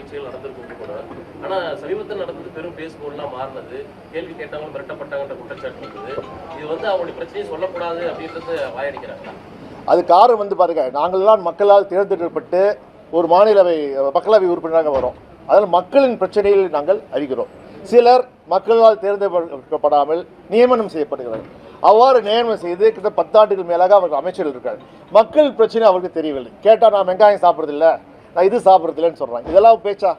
நிகழ்ச்சிகள் நடந்திருக்கும் கூட. ஆனா சமீபத்தில் நடந்தது பெரும் பேஸ்போர்ட்லாம் மாறினது. கேள்வி கேட்டவங்க மிரட்டப்பட்டாங்கன்ற குற்றச்சாட்டு இருந்தது இது வந்து அவங்களுடைய பிரச்சனையை சொல்லக்கூடாது அப்படின்றது வாயடிக்கிறாங்க. அது காரணம் வந்து பாருங்க நாங்கள்லாம் மக்களால் தேர்ந்தெடுக்கப்பட்டு ஒரு மாநிலவை மக்களவை உறுப்பினராக வரோம். அதனால் மக்களின் பிரச்சனைகளை நாங்கள் அறிகிறோம் சிலர் மக்களால் தேர்ந்தெடுக்கப்படாமல் நியமனம் செய்யப்படுகிறார்கள். அவ்வாறு நியமனம் செய்து கிட்ட பத்தாண்டுகள் மேலாக அவர்கள் அமைச்சர்கள் இருக்காங்க. மக்கள் பிரச்சனை அவருக்கு தெரியவில்லை. கேட்டால் நான் வெங்காயம் சாப்பிட்றதில்லை. நான் இது சாப்பிட்றதில்லன்னு சொல்கிறேன் இதெல்லாம் பேச்சா?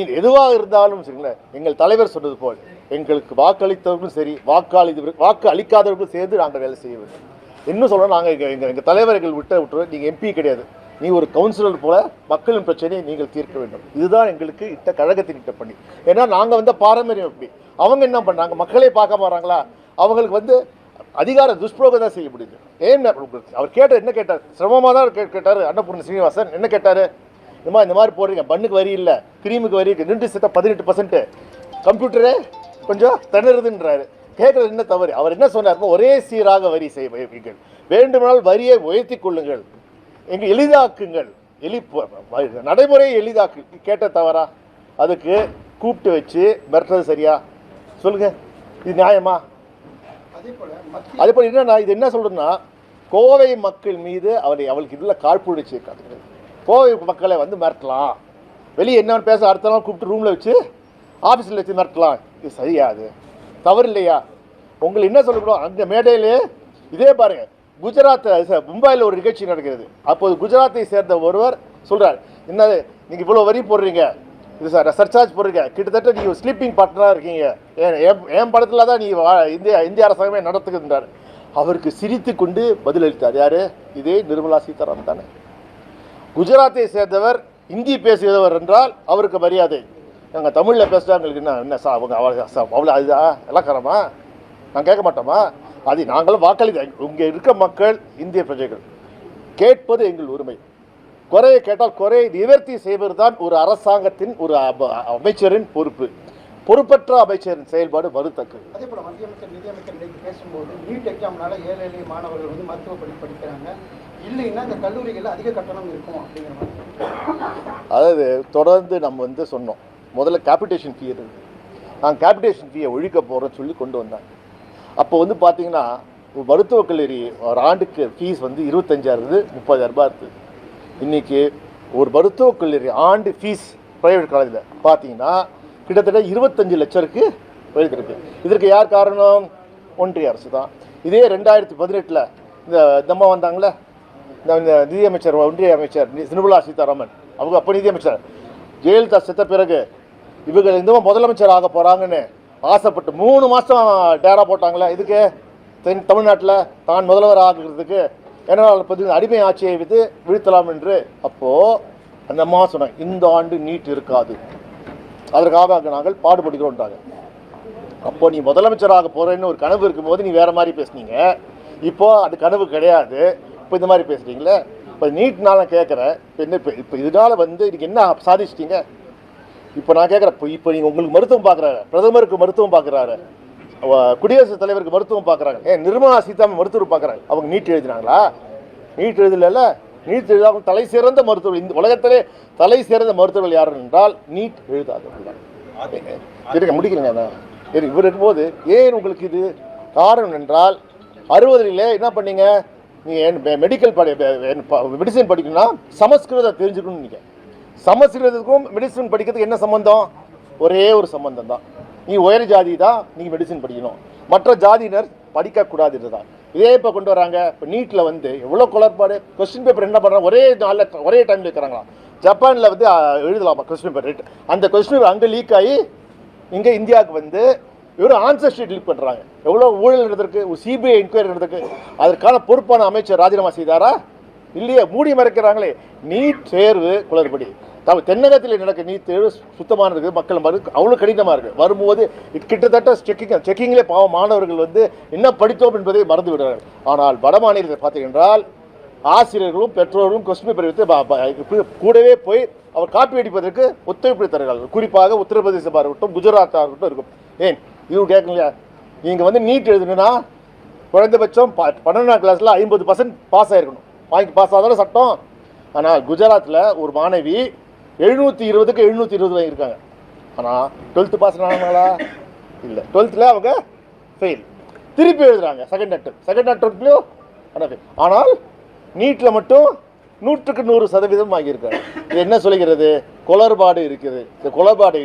இது எதுவாக இருந்தாலும் சரிங்களேன் எங்கள் தலைவர் சொன்னது போல் எங்களுக்கு வாக்களித்தவர்களும் சரி வாக்களி வாக்கு அளிக்காதவர்களும் சேர்ந்து நாங்கள் வேலை செய்ய வேண்டும். இன்னும் சொல்ல நாங்கள் எங்கள் எங்கள் எங்கள் தலைவர்கள் விட்ட விட்டுருவோம் நீங்கள் எம்பி கிடையாது. நீ ஒரு கவுன்சிலர் போல மக்களின் பிரச்சனையை நீங்கள் தீர்க்க வேண்டும். இதுதான் எங்களுக்கு இட்ட கழகத்தின் இட்ட பண்ணி ஏன்னா நாங்கள் வந்து பாரம்பரியம் எப்படி அவங்க என்ன பண்ணாங்க மக்களே பார்க்க போகிறாங்களா அவங்களுக்கு வந்து அதிகார துஷ்பிரோகம் தான் செய்ய முடியுது. ஏன் அவர் கேட்டார் என்ன கேட்டார்? சிரமமாக தான் கேட்டார் அன்னபூர்ண சீனிவாசன். என்ன கேட்டார்? இந்த மாதிரி இந்த மாதிரி போடுறீங்க. பண்ணுக்கு வரி இல்லை. கிரீமுக்கு வரி இருக்குது நின்று சித்த பதினெட்டு பர்சன்ட்டு கம்ப்யூட்டரே கொஞ்சம் திணறுதுன்றாரு. கேட்குறது என்ன தவறு? அவர் என்ன சொன்னார்? ஒரே சீராக வரி செய்ய வைப்பீர்கள் வேண்டுமானால் வரியை உயர்த்தி கொள்ளுங்கள். எங்கள் எளிதாக்குங்கள். எளி நடைமுறையை எளிதாக்கு கேட்ட தவறா? அதுக்கு கூப்பிட்டு வச்சு மிரட்டுறது சரியா? சொல்லுங்க. இது நியாயமா? அதே அதே போல் என்னன்னா இது என்ன சொல்றதுன்னா கோவை மக்கள் மீது அவளை அவளுக்கு இதில் காழ்ப்புணர்ச்சி காட்டுகிறது கோவை மக்களை வந்து மிரட்டலாம். வெளியே என்னன்னு பேச அடுத்த நாள் கூப்பிட்டு ரூமில் வச்சு ஆஃபீஸில் வச்சு மிரட்டலாம். இது சரியா அது தவறு இல்லையா? உங்களை என்ன சொல்லணும் அந்த மேடையிலே இதே பாருங்கள் குஜராத் ச- மும்பையில் ஒரு நிகழ்ச்சி நடக்கிறது. அப்போது குஜராத்தை சேர்ந்த ஒருவர் சொல்கிறார் என்னது நீங்கள் இவ்வளோ வரி போடுறீங்க? இது சார் சர்ச்சார்ஜ் போடுறீங்க. கிட்டத்தட்ட நீங்கள் ஸ்லீப்பிங் பார்ட்னராக இருக்கீங்க. என் என்- படத்தில் தான் நீ வா- இந்திய இந்திய அரசாங்கமே நடத்துகின்றார். அவருக்கு சிரித்து கொண்டு பதிலளித்தார். யார்? இதே நிர்மலா சீதாராமன் தானே. குஜராத்தை சேர்ந்தவர் இந்தி பேசுகிறவர் என்றால் அவருக்கு மரியாதை. நாங்கள் தமிழில் பேசுகிறவங்களுக்கு என்ன என்ன சா அவங்க அவ- அவ்வளோ அதுதா இலக்கணமா? நான் கேட்க மாட்டோமா? அது நாங்களும் வாக்களித்த இங்கே இருக்க மக்கள் இந்திய பிரஜைகள் கேட்பது எங்கள் உரிமை. குறையை கேட்டால் குறையை நிவர்த்தி செய்வது தான் ஒரு அரசாங்கத்தின் ஒரு அப- அமைச்சரின் பொறுப்பு. பொறுப்பற்ற அமைச்சரின் செயல்பாடு மறுத்தக்கது அதே போல் மத்திய அமைச்சர் நிதியமைச்சர் பேசும்போது நீட் எக்ஸாம்னால ஏழை எளிய மாணவர்கள் வந்து மருத்துவ படி படிக்கிறாங்க. இல்லைன்னா இந்த கல்லூரிகளில் அதிக கட்டணம் இருக்கும் அப்படிங்கிற மாதிரி. அதாவது தொடர்ந்து நம்ம வந்து சொன்னோம் முதல்ல கேபிட்டேஷன் ஃபீ இருக்குது நான் கேபிட்டேஷன் ஃபீயை ஒழிக்க போகிறேன்னு சொல்லி கொண்டு வந்தேன் அப்போ வந்து பார்த்தீங்கன்னா மருத்துவக் கல்லூரி ஒரு ஆண்டுக்கு ஃபீஸ் வந்து இருபத்தஞ்சாயிரம் இருந்து முப்பதாயிரம் ரூபாய் இருக்குது இன்றைக்கி ஒரு மருத்துவக் கல்லூரி ஆண்டு ஃபீஸ் ப்ரைவேட் காலேஜில் பார்த்தீங்கன்னா கிட்டத்தட்ட இருபத்தஞ்சு லட்சருக்கு போயிருந்திருக்கு இதற்கு யார் காரணம்? ஒன்றிய அரசு தான். இதே ரெண்டாயிரத்தி பதினெட்டில் இந்த தம்மா வந்தாங்களே இந்த இந்த நிதியமைச்சர் ஒன்றிய அமைச்சர் நிர்மலா சீதாராமன். அவங்க அப்போ நிதியமைச்சர். ஜெயலலிதா செத்த பிறகு இவங்க இன்னும் முதலமைச்சர் ஆக போகிறாங்கன்னு ஆசைப்பட்டு மூணு மாதம் டேரா போட்டாங்களே இதுக்கு தென் தமிழ்நாட்டில் தான் முதல்வர் ஆகிறதுக்கு என்னால் பதிவு அடிமை ஆட்சியை விட்டு வீழ்த்தலாம் என்று அப்போது அந்த அம்மா சொன்னாங்க இந்த ஆண்டு நீட் இருக்காது. அதற்காக நாங்கள் பாடுபடுகிறோன்றாங்க அப்போ நீ முதலமைச்சராக போகிறேன்னு ஒரு கனவு இருக்கும்போது நீ வேறு மாதிரி பேசுனீங்க. இப்போது அது கனவு கிடையாது. இப்போ இந்த மாதிரி பேசுறீங்களே? இப்போ நீட்னால கேட்குறேன் இப்போ என்ன இப்போ இப்போ இதனால வந்து இதுக்கு என்ன சாதிச்சிட்டீங்க? இப்போ நான் கேட்குறேன் இப்போ இப்போ நீங்கள் உங்களுக்கு மருத்துவம் பார்க்குறாரு பிரதமருக்கு மருத்துவம் பார்க்குறாரு குடியரசுத் தலைவருக்கு மருத்துவம் பார்க்குறாங்க ஏன் நிர்மலா சீதாராமன் மருத்துவர் பார்க்குறாங்க அவங்க நீட் எழுதினாங்களா? நீட் எழுதல நீட் எழுதாமல் தலை சிறந்த மருத்துவர்கள் இந்த உலகத்திலே தலை சிறந்த மருத்துவர்கள் யார் என்றால் நீட் எழுதாதவர்கள். தான் இருங்க முடிக்கிறேங்க நான் இரு, இவர் இருக்கும்போது ஏன் உங்களுக்கு இது காரணம் என்றால் அறுபதுல என்ன பண்ணீங்க? நீங்கள் மெடிக்கல் படி மெடிசன் படிக்கணும்னா சமஸ்கிருதம் தெரிஞ்சுக்கணும்னு நீங்கள் சமஸ்கிருதத்துக்கும் மெடிசன் படிக்கிறதுக்கு என்ன சம்மந்தம் ஒரே ஒரு சம்மந்தம் தான். நீ உயர் ஜாதி தான் நீங்கள் மெடிசன் படிக்கணும். மற்ற ஜாதியினர் படிக்கக்கூடாது தான். இதே இப்போ கொண்டு வராங்க இப்போ நீட்டில் வந்து எவ்வளோ குளறுபாடு? கொஸ்டின் பேப்பர் என்ன பண்ணுறாங்க ஒரே நாளில் ஒரே டைமில் இருக்கிறாங்களா ஜப்பானில் வந்து எழுதலாமா கொஸ்டின் பேப்பர் அந்த கொஸ்டின் பேப்பர் அங்கே லீக் ஆகி இங்கே இந்தியாவுக்கு வந்து வெறும் ஆன்சர் ஷீட் லீக் பண்ணுறாங்க எவ்வளோ ஊழல் நடந்திருக்கு ஒரு சிபிஐ என்கொயரி நடந்திருக்கு. அதற்கான பொறுப்பான அமைச்சர் ராஜினாமா செய்தாரா? இல்லையே மூடி மறைக்கிறாங்களே. நீட் தேர்வு குளறுபடி. தமிழ் தென்னகத்தில் நடக்க நீட் தேர்வு சுத்தமான இருக்குது. மக்கள் மறு அவ்வளோ கடினமாக இருக்குது வரும்போது கிட்டத்தட்ட செக்கிங் செக்கிங்லேயே பாவம் மாணவர்கள் வந்து என்ன படித்தோம் என்பதை மறந்து விடுறார்கள் ஆனால் வட மாநிலத்தை பார்த்தீங்கன்றால் ஆசிரியர்களும் பெற்றோர்களும் கொஸ்டின் பேப்பர் ப- கூடவே போய் அவர் காப்பி அடிப்பதற்கு ஒத்துழைப்பு தருகிறார்கள். குறிப்பாக உத்தரப்பிரதேசமாக இருக்கட்டும் குஜராத்தாக இருக்கட்டும் இருக்கும். ஏன்? இவங்க கேட்கலையா நீங்கள் வந்து நீட் எழுதணும்னா குறைந்தபட்சம் ப பன்னெண்டாம் கிளாஸில் ஐம்பது பர்சன்ட் பாஸ் ஆகிருக்கணும் வாங்கி பாஸ் ஆகாத சட்டம். ஆனால் குஜராத்தில் ஒரு மாணவி எழுநூற்றி இருபதுக்கு எழுநூற்றி இருபது வாங்கியிருக்காங்க. ஆனால் டுவெல்த்து பாஸ் ஆனாங்களா? இல்லை. டுவெல்த்தில் அவங்க ஃபெயில் திருப்பி எழுதுறாங்க. செகண்ட் அட்டம் செகண்ட் அட்டம்ப்ட்லையும் ஆனால் fail. ஆனால் நீட்டில் மட்டும் நூற்றுக்கு நூறு சதவீதம் வாங்கியிருக்காங்க. இது என்ன சொல்லுகிறது குளறுபாடு இருக்குது. இந்த குளறுபாடு